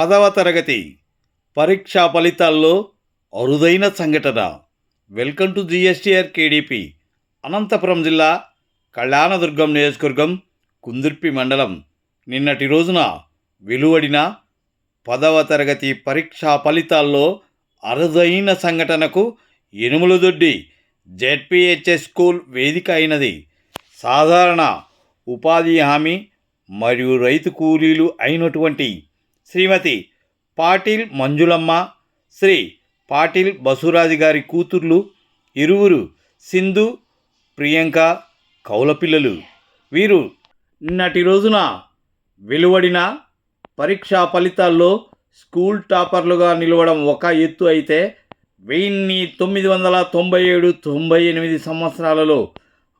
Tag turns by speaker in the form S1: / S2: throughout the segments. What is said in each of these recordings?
S1: పదవ తరగతి పరీక్షా ఫలితాల్లో అరుదైన సంఘటన. Welcome to GSTR KDP Anantapur జిల్లా కళ్యాణదుర్గం నియోజకవర్గం కుందుర్పి మండలం. నిన్నటి రోజున వెలువడిన పదవ తరగతి పరీక్షా ఫలితాల్లో అరుదైన సంఘటనకు ఎనుములదొడ్డి జెడ్పిహెచ్ఎస్ స్కూల్ వేదిక అయినది. సాధారణ ఉపాధి హామీ మరియు రైతు కూలీలు అయినటువంటి శ్రీమతి పాటిల్ మంజులమ్మ శ్రీ పాటిల్ బసురాజు గారి కూతుర్లు ఇరువురు సింధు ప్రియాంక కౌలపిల్లలు. వీరు నిన్నటి రోజున వెలువడిన పరీక్షా ఫలితాల్లో స్కూల్ టాపర్లుగా నిలవడం ఒక ఎత్తు అయితే వెయ్యిన్ని తొమ్మిది వందల తొంభై ఏడు తొంభై ఎనిమిది సంవత్సరాలలో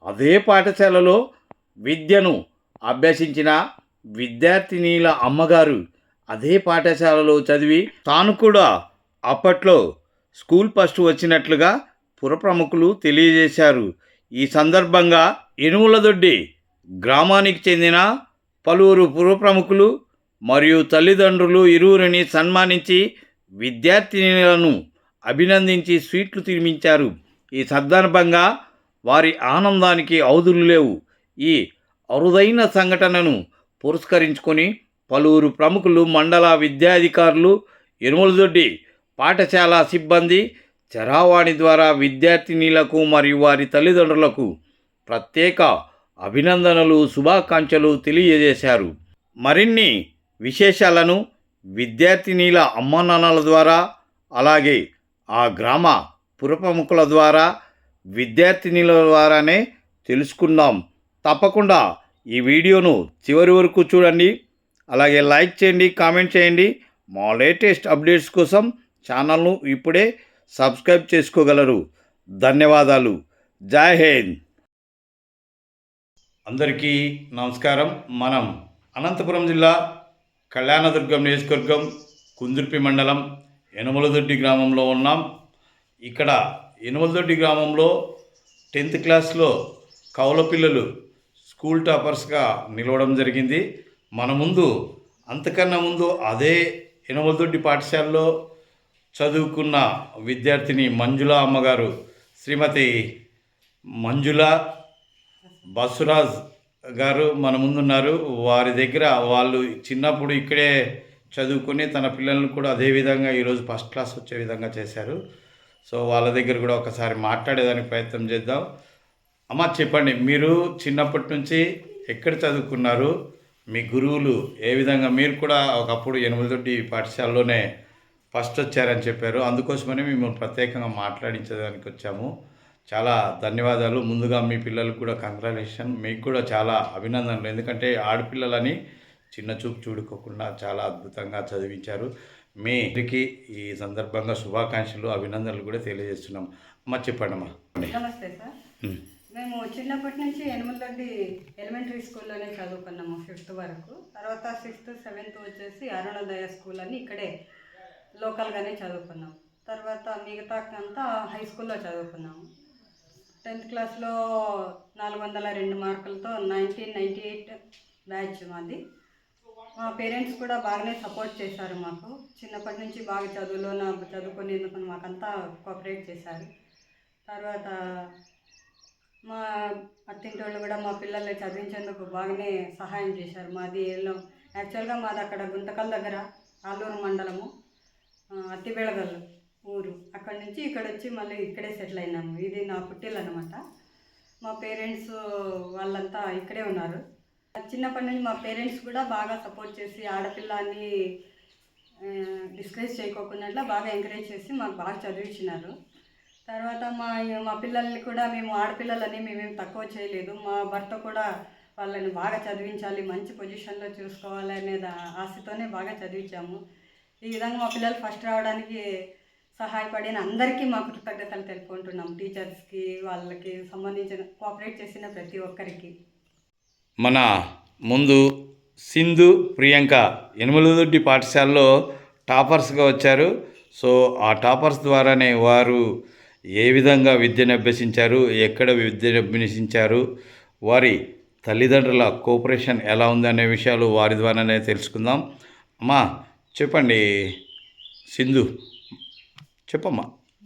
S1: అదే పాఠశాలలో విద్యను అభ్యసించిన విద్యార్థినీల అమ్మగారు అదే పాఠశాలలో చదివి తాను కూడా అప్పట్లో స్కూల్ ఫస్ట్ వచ్చినట్లుగా పురప్రముఖులు తెలియజేశారు. ఈ సందర్భంగా ఇనుములదొడ్డి గ్రామానికి చెందిన పలువురు పురప్రముఖులు మరియు తల్లిదండ్రులు ఇరువురిని సన్మానించి విద్యార్థినులను అభినందించి స్వీట్లు తినిపించారు. ఈ సందర్భంగా వారి ఆనందానికి అవధులు లేవు. ఈ అరుదైన సంఘటనను పురస్కరించుకొని పలువురు ప్రముఖులు మండల విద్యాధికారులు ఎనుమలదొడ్డి పాఠశాల సిబ్బంది చరావాణి ద్వారా విద్యార్థినీలకు మరియు వారి తల్లిదండ్రులకు ప్రత్యేక అభినందనలు శుభాకాంక్షలు తెలియజేశారు. మరిన్ని విశేషాలను విద్యార్థినీల అమ్మానాన్నల ద్వారా అలాగే ఆ గ్రామ పురప్రముఖుల ద్వారా విద్యార్థినీల ద్వారానే తెలుసుకుందాం. తప్పకుండా ఈ వీడియోను చివరి వరకు చూడండి. అలాగే లైక్ చేయండి కామెంట్ చేయండి. మా లేటెస్ట్ అప్డేట్స్ కోసం ఛానల్ను ఇప్పుడే సబ్స్క్రైబ్ చేసుకోగలరు. ధన్యవాదాలు. జై హింద్. అందరికీ నమస్కారం. మనం అనంతపురం జిల్లా కళ్యాణదుర్గం నియోజకవర్గం కుందుర్పి మండలం ఎనుమలదొడ్డి గ్రామంలో ఉన్నాం. ఇక్కడ ఎనుమలదొడ్డి గ్రామంలో టెన్త్ క్లాస్లో కౌల పిల్లలు స్కూల్ టాపర్స్గా నిలవడం జరిగింది. మన ముందు అంతకన్నా ముందు అదే యనమలదొడ్డి పాఠశాలలో చదువుకున్న విద్యార్థిని మంజుల అమ్మగారు శ్రీమతి మంజుల బసురాజ్ గారు మన ముందున్నారు. వారి దగ్గర వాళ్ళు చిన్నప్పుడు ఇక్కడే చదువుకుని తన పిల్లలను కూడా అదే విధంగా ఈరోజు ఫస్ట్ క్లాస్ వచ్చే విధంగా చేశారు. సో వాళ్ళ దగ్గర కూడా ఒకసారి మాట్లాడేదానికి ప్రయత్నం చేద్దాం. అమ్మ చెప్పండి మీరు చిన్నప్పటి నుంచి ఎక్కడ చదువుకున్నారు? మీ గురువులు ఏ విధంగా మీరు కూడా ఒకప్పుడు ఎనిమిదొడ్డి పాఠశాలలోనే ఫస్ట్ వచ్చారని చెప్పారు. అందుకోసమనే మేము ప్రత్యేకంగా మాట్లాడించడానికి వచ్చాము. చాలా ధన్యవాదాలు. ముందుగా మీ పిల్లలకు కూడా కంగ్రాచులేషన్. మీకు కూడా చాలా అభినందనలు. ఎందుకంటే ఆడపిల్లలని చిన్న చూపు చూడుకోకుండా చాలా అద్భుతంగా చదివించారు. మీ ఇంటికి ఈ సందర్భంగా శుభాకాంక్షలు అభినందనలు కూడా తెలియజేస్తున్నాం. అమ్మ చెప్పండి అమ్మా
S2: నమస్తే సార్. మేము చిన్నప్పటి నుంచి ఎనిమిది ఎలిమెంటరీ స్కూల్లోనే చదువుకున్నాము ఫిఫ్త్ వరకు. తర్వాత సిక్స్త్ సెవెంత్ వచ్చేసి అరుణోదయ స్కూల్ అని ఇక్కడే లోకల్గానే చదువుకున్నాం. తర్వాత మిగతా అంతా హై స్కూల్లో చదువుకున్నాము. టెన్త్ క్లాస్లో నాలుగు వందల రెండు మార్కులతో నైన్టీన్ నైంటీ ఎయిట్ బ్యాచ్ మాది. మా పేరెంట్స్ కూడా బాగానే సపోర్ట్ చేశారు మాకు. చిన్నప్పటి నుంచి బాగా చదువులో నా చదువుకునేందుకు మాకంతా కోఆపరేట్ చేశారు. తర్వాత మా అత్తింటి వాళ్ళు కూడా మా పిల్లల్ని చదివించేందుకు బాగానే సహాయం చేశారు మాది ఎల్లో యాక్చువల్గా మాది అక్కడ గుంతకల్ దగ్గర ఆలూరు మండలము అత్తిబెళగల్ ఊరు. అక్కడి నుంచి ఇక్కడ వచ్చి మళ్ళీ ఇక్కడే సెటిల్ అయినాము. ఇది నా పుట్టిల్లు అనమాట మా పేరెంట్స్ వాళ్ళంతా ఇక్కడే ఉన్నారు. చిన్నప్పటి నుంచి మా పేరెంట్స్ కూడా బాగా సపోర్ట్ చేసి ఆడపిల్లని డిస్కరేజ్ చేయకోకుండా బాగా ఎంకరేజ్ చేసి మాకు బాగా చదివించినారు. తర్వాత మా మా పిల్లల్ని కూడా మేము ఆడపిల్లలని మేమేం తక్కువ చేయలేదు. మా భర్త కూడా వాళ్ళని బాగా చదివించాలి మంచి పొజిషన్లో చూసుకోవాలి అనే ఆశతోనే బాగా చదివించాము. ఈ విధంగా మా పిల్లలు ఫస్ట్ రావడానికి సహాయపడిన అందరికీ మా కృతజ్ఞతలు తెలుపుకుంటున్నాం టీచర్స్కి వాళ్ళకి సంబంధించిన కోఆపరేట్ చేసిన ప్రతి ఒక్కరికి.
S1: మన ముందు సింధు ప్రియాంక ఎనుమలదొడ్డి పాఠశాలలో టాపర్స్గా వచ్చారు. సో ఆ టాపర్స్ ద్వారానే వారు ఏ విధంగా విద్యను అభ్యసించారు ఎక్కడ విద్యను అభ్యసించారు వారి తల్లిదండ్రుల కోఆపరేషన్ ఎలా ఉందనే విషయాలు వారి ద్వారానే తెలుసుకుందాం. అమ్మా చెప్పండి. సింధు చెప్పమ్మా.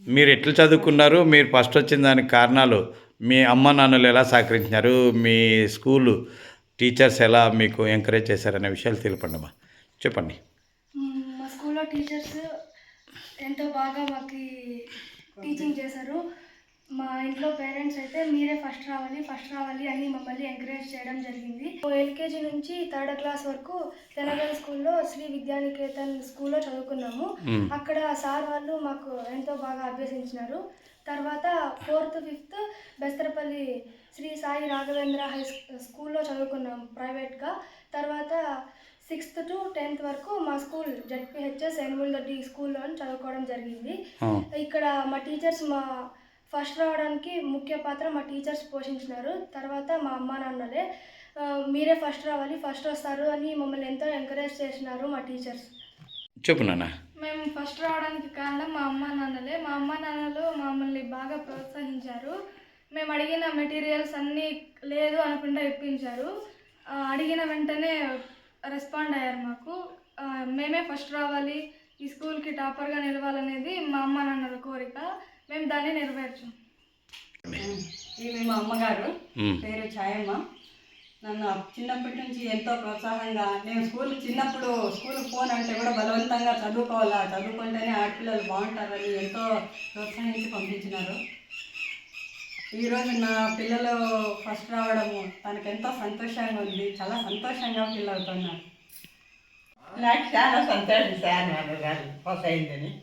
S1: మీరు ఎట్లా చదువుకున్నారు? మీరు ఫస్ట్ వచ్చిన దానికి కారణాలు మీ అమ్మ నాన్నలు ఎలా సహకరించినారు? మీ స్కూలు టీచర్స్ ఎలా మీకు ఎంకరేజ్ చేశారనే విషయాలు తెలపండి అమ్మా. చెప్పండి.
S3: మా స్కూల్లో టీచర్స్ ఎంతో బాగా మాకు టీచింగ్ చేశారు. మా ఇంట్లో పేరెంట్స్ అయితే మీరే ఫస్ట్ రావాలి ఫస్ట్ రావాలి అని మమ్మల్ని ఎంకరేజ్ చేయడం జరిగింది. ఎల్కేజీ నుంచి థర్డ్ క్లాస్ వరకు తెలంగాణ స్కూల్లో శ్రీ విద్యానికేతన్ స్కూల్లో చదువుకున్నాము. అక్కడ సార్ వాళ్ళు మాకు ఎంతో బాగా అభ్యసించినారు. తర్వాత fourth fifth Bestharapalli Shri Sai Raghavendra high స్కూ- స్కూల్లో చదువుకున్నాం ప్రైవేట్గా తర్వాత సిక్స్త్ టు టెన్త్ వరకు మా స్కూల్ జడ్పిహెచ్ఎస్ ఎనుమల్ దొడ్డి స్కూల్లో చదువుకోవడం జరిగింది. ఇక్కడ మా టీచర్స్ మా ఫస్ట్ రావడానికి ముఖ్య పాత్ర మా టీచర్స్ పోషించినారు. తర్వాత మా అమ్మ నాన్నలే మీరే ఫస్ట్ రావాలి ఫస్ట్ వస్తారు అని మమ్మల్ని ఎంతో ఎంకరేజ్ చేసినారు మా టీచర్స్.
S1: చెప్పు నాన్న.
S3: మేము ఫస్ట్ రావడానికి కారణం మా అమ్మ నాన్నలే. మా అమ్మ నాన్నలు మమ్మల్ని బాగా ప్రోత్సహించారు. మేము అడిగిన మెటీరియల్స్ అన్నీ లేదు అనకుండా ఇప్పించారు. అడిగిన వెంటనే రెస్పాండ్ అయ్యారు మాకు. మేమే ఫస్ట్ రావాలి ఈ స్కూల్కి టాపర్గా నిలవాలనేది మా అమ్మ నాన్నల కోరిక. మేము దాన్ని నెరవేర్చాం.
S2: ఈమె మా అమ్మగారు
S1: మ్మ్.
S2: పేరు ఛాయమ్మ. నన్ను చిన్నప్పటి నుంచి ఎంతో ప్రోత్సాహంగా నేను స్కూల్ చిన్నప్పుడు స్కూల్కి పోనంటే కూడా బలవంతంగా చదువుకోవాలా చదువుకుంటేనే ఆడపిల్లలు బాగుంటారని ఎంతో ప్రోత్సహించి పంపించినారు. ఈరోజు నా పిల్లలు ఫస్ట్ రావడము తనకు ఎంతో సంతోషంగా ఉంది. చాలా సంతోషంగా ఫీల్ అవుతున్నారు.
S4: నాకు చాలా సంతోషం సార్ నాకు గారు పాస్ అయిందని.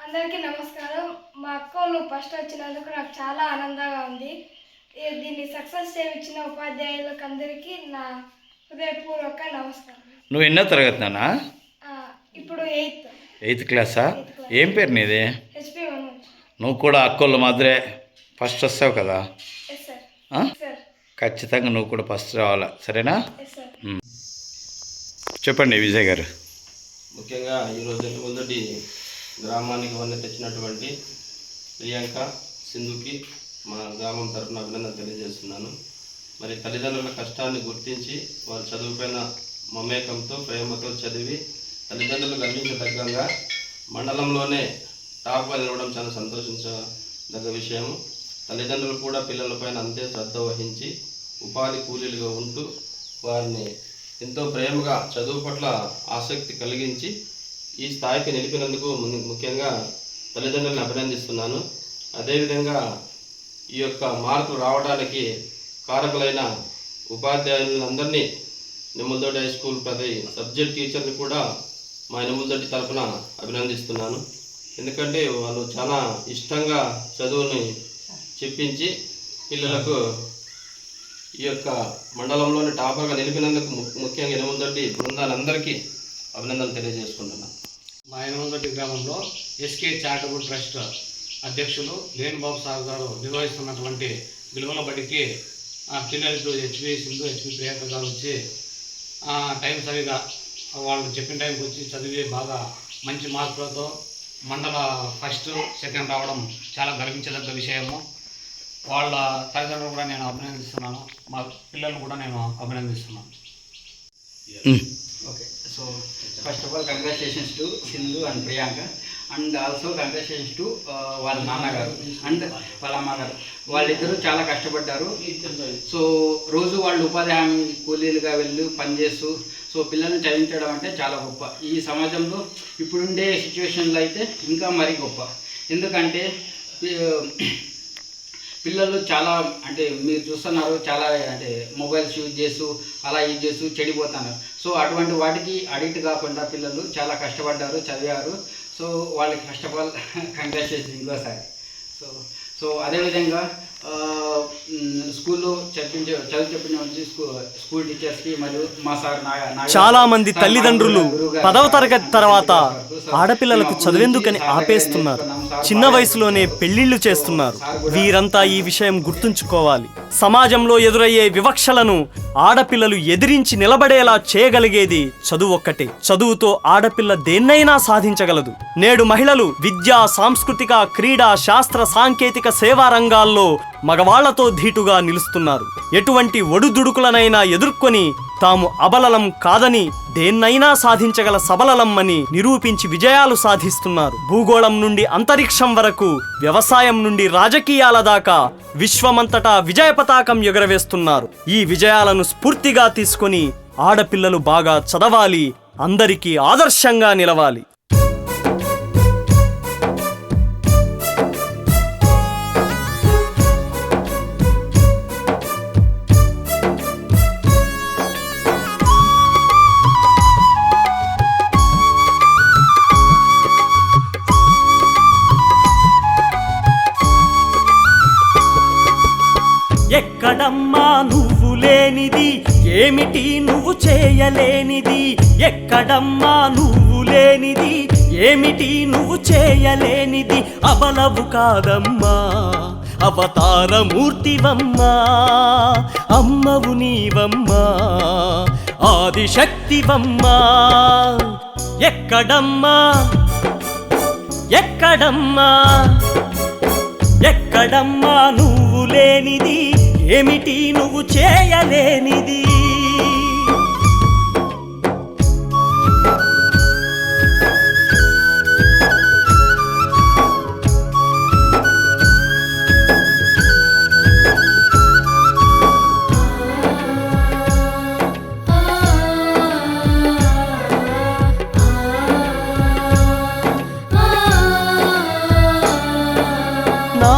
S3: అందరికీ నమస్కారం. మా అక్క వాళ్ళు ఫస్ట్ వచ్చినందుకు నాకు చాలా ఆనందంగా ఉంది. ఈ- దీన్ని సక్సెస్ చేయించిన ఉపాధ్యాయులకు అందరికీ నా హృదయపూర్వక నమస్కారం.
S1: నువ్వు ఎన్నో తరగతి నాన్న?
S3: ఆ, ఇప్పుడు ఎయిత్
S1: ఎయిత్ క్లాసా ఏం పేరు నీది? నువ్వు కూడా అక్కోళ్ళ మాదిరే ఫస్ట్ వస్తావు కదా? ఖచ్చితంగా నువ్వు కూడా ఫస్ట్ రావాలా సరేనా? చెప్పండి విజయ్ గారు.
S5: ముఖ్యంగా ఈరోజు ఎన్నికొందటి గ్రామానికి వన్న తెచ్చినటువంటి ప్రియాంక సింధుకి మా గ్రామం తరపున అభినందన తెలియజేస్తున్నాను. మరి తల్లిదండ్రుల కష్టాన్ని గుర్తించి వారు చదువుపైన మమేకంతో ప్రేమతో చదివి తల్లిదండ్రులకు అందించదగ్గంగా మండలంలోనే టాప్గా నిలవడం చాలా సంతోషించదగ్గ విషయం తల్లిదండ్రులు కూడా పిల్లలపైన అంతే శ్రద్ధ వహించి ఉపాధి కూలీలుగా ఉంటూ వారిని ఎంతో ప్రేమగా చదువు పట్ల ఆసక్తి కలిగించి ఈ స్థాయికి నిలిపినందుకు ము- ముఖ్యంగా తల్లిదండ్రులను అభినందిస్తున్నాను. అదేవిధంగా ఈ యొక్క మార్కులు రావడానికి కారకులైన ఉపాధ్యాయులందరినీ నిమ్మలదొడ్డి హై స్కూల్ ప్రతి సబ్జెక్ట్ టీచర్ని కూడా మా నిమ్మలదొడ్డి తరఫున అభినందిస్తున్నాను. ఎందుకంటే వాళ్ళు చాలా ఇష్టంగా చదువుని చెప్పించి పిల్లలకు ఈ యొక్క మండలంలోని టాపర్గా నిలిపినందుకు ము- ముఖ్యంగా ఎనిమిది బృందాలందరికీ అభినందనలు తెలియజేసుకుంటున్నాను
S6: మా ఎనిమిది గ్రామంలో ఎస్కే చారిటబుల్ ట్రస్ట్ అధ్యక్షులు లేనిబాబు సార్ గారు నిర్వహిస్తున్నటువంటి విలువల బడికి ఆ పిల్లలకు హెచ్పి సింధు హెచ్పి ప్రియాంక గారు వచ్చి టైం సరిగా వాళ్ళు చెప్పిన టైంకి వచ్చి చదివి బాగా మంచి మార్కులతో మండల ఫస్ట్ సెకండ్ రావడం చాలా గర్వించదగ్గ విషయము. వాళ్ళ తల్లిదండ్రులు కూడా నేను అభినందిస్తున్నాను. మా పిల్లలను కూడా నేను అభినందిస్తున్నాను.
S7: so first of all, congratulations to Sindhu and Priyanka, and also congratulations to uh, వాళ్ళ నాన్నగారు అండ్ వాళ్ళ అమ్మగారు. వాళ్ళిద్దరూ చాలా కష్టపడ్డారు. సో రోజు వాళ్ళు ఉపాధి హామీ కూలీలుగా వెళ్ళి పనిచేస్తూ సో పిల్లల్ని చదివించడం అంటే చాలా గొప్ప. ఈ సమాజంలో ఇప్పుడుండే సిచ్యువేషన్లో అయితే ఇంకా మరీ గొప్ప. ఎందుకంటే పిల్లలు చాలా అంటే మీరు చూస్తున్నారు చాలా అంటే మొబైల్స్ యూజ్ చేస్తూ అలా యూజ్ చేస్తూ చెడిపోతున్నారు. సో అటువంటి వాటికి అడిక్ట్ కాకుండా పిల్లలు చాలా కష్టపడ్డారు చదివారు. సో వాళ్ళకి ఫస్ట్ ఆఫ్ ఆల్ కంగ్రాచులేషన్ ఇంకోసారి. సో సో అదేవిధంగా స్కూల్లో చదువు స్కూల్ టీచర్స్కి మరియు మా సార్
S8: చాలా మంది తల్లిదండ్రులు పదవ తరగతి తర్వాత ఆడపిల్లలకు చదివేందుకని ఆపేస్తున్నారు. చిన్న వయసులోనే పెళ్ళిళ్ళు చేస్తున్నారు. వీరంతా ఈ విషయం గుర్తుంచుకోవాలి. సమాజంలో ఎదురయ్యే వివక్షలను ఆడపిల్లలు ఎదిరించి నిలబడేలా చేయగలిగేది చదువు ఒక్కటే. చదువుతో ఆడపిల్ల దేన్నైనా సాధించగలదు. నేడు మహిళలు విద్యా సాంస్కృతిక క్రీడా శాస్త్ర సాంకేతిక సేవా రంగాల్లో మగవాళ్ళతో ధీటుగా నిలుస్తున్నారు. ఎటువంటి ఒడుదుడుకులనైనా ఎదుర్కొని తాము అబలలం కాదని దేన్నైనా సాధించగల సబలలం అని నిరూపించి విజయాలు సాధిస్తున్నారు. భూగోళం నుండి అంతరిక్షం వరకు వ్యవసాయం నుండి రాజకీయాల దాకా విశ్వమంతటా విజయ పతాకం ఎగురవేస్తున్నారు. ఈ విజయాలను స్ఫూర్తిగా తీసుకొని ఆడపిల్లలు బాగా చదవాలి అందరికీ ఆదర్శంగా నిలవాలి. నువ్వు చేయలేనిది ఎక్కడమ్మా నువ్వు లేనిది? ఏమిటి నువ్వు చేయలేనిది? అబలవు కాదమ్మా అవతారమూర్తివమ్మా అమ్మవు నీవమ్మా ఆదిశక్తివమ్మా. ఎక్కడమ్మా? ఎక్కడమ్మా? ఎక్కడమ్మా నువ్వు లేనిది? ఏమిటి నువ్వు చేయలేనిది?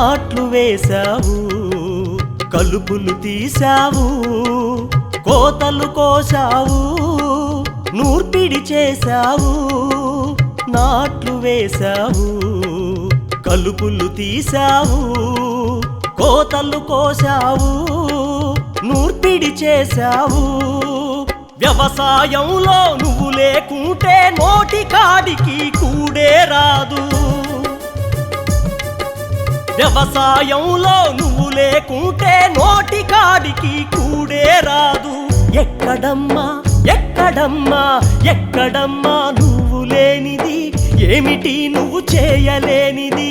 S8: నాట్లు వేశావు కలుపులు తీశావు కోతలు కోసావు నూర్పిడి చేశావు నాట్లు వేశావు కలుపులు తీశావు కోతలు కోసావు నూర్పిడి చేశావు. వ్యవసాయంలో నువ్వు లేకుంటే నోటి కాడికి కూడే రాదు. వ్యవసాయంలో నువ్వు లేకుంటే నోటి కాడికి కూడే రాదు. ఎక్కడమ్మా ఎక్కడమ్మా ఎక్కడమ్మా నువ్వు లేనిది? ఏమిటి నువ్వు చేయలేనిది?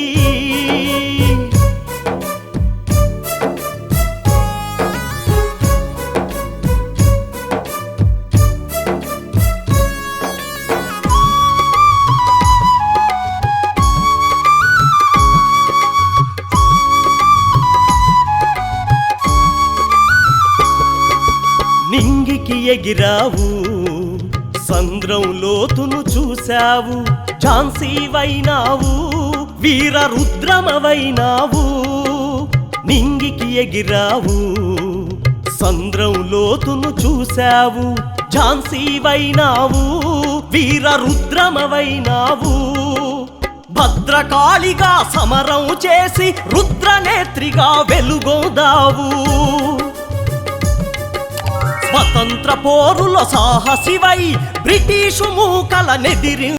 S8: ఎగిరావు సంద్రం లోతును చూశావు ఝాన్సీవైనావు వీర రుద్రమవైనావు నింగికి ఎగిరావు సంద్రం లోతును చూశావు ఝాన్సీవైనావు వీర రుద్రమవైనావు. భద్రకాళిగా సమరం చేసి రుద్రనేత్రిగా వెలుగోదావు. స్వతంత్ర పోరుల సాహసివై బ్రిటిషు మూకల నెదిరి